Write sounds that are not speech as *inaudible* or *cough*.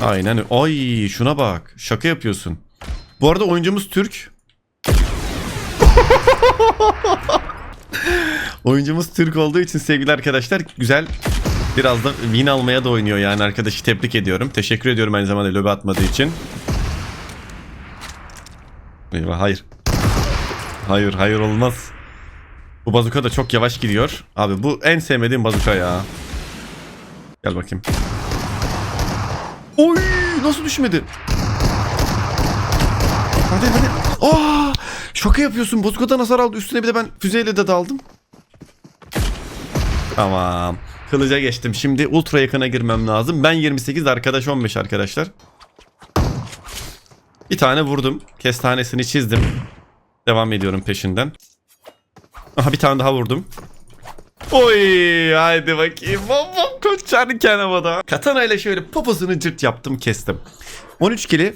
Aynen. Ay şuna bak. Şaka yapıyorsun. Bu arada oyuncumuz Türk. *laughs* oyuncumuz Türk olduğu için sevgili arkadaşlar güzel biraz da win almaya da oynuyor yani arkadaşı tebrik ediyorum. Teşekkür ediyorum aynı zamanda lobi atmadığı için. Hayır. Hayır hayır olmaz. Bu bazuka da çok yavaş gidiyor. Abi bu en sevmediğim bazuka ya. Gel bakayım. Oy nasıl düşmedi? Hadi hadi. Aa! Şaka yapıyorsun. Bazukadan hasar aldı. Üstüne bir de ben füzeyle de daldım. Tamam. Kılıca geçtim. Şimdi ultra yakına girmem lazım. Ben 28 arkadaş 15 arkadaşlar. Bir tane vurdum. Kestanesini çizdim. Devam ediyorum peşinden. Aha bir tane daha vurdum. Oy haydi bakayım. Bom koçarken havada. Katana ile şöyle poposunu cırt yaptım kestim. 13 kili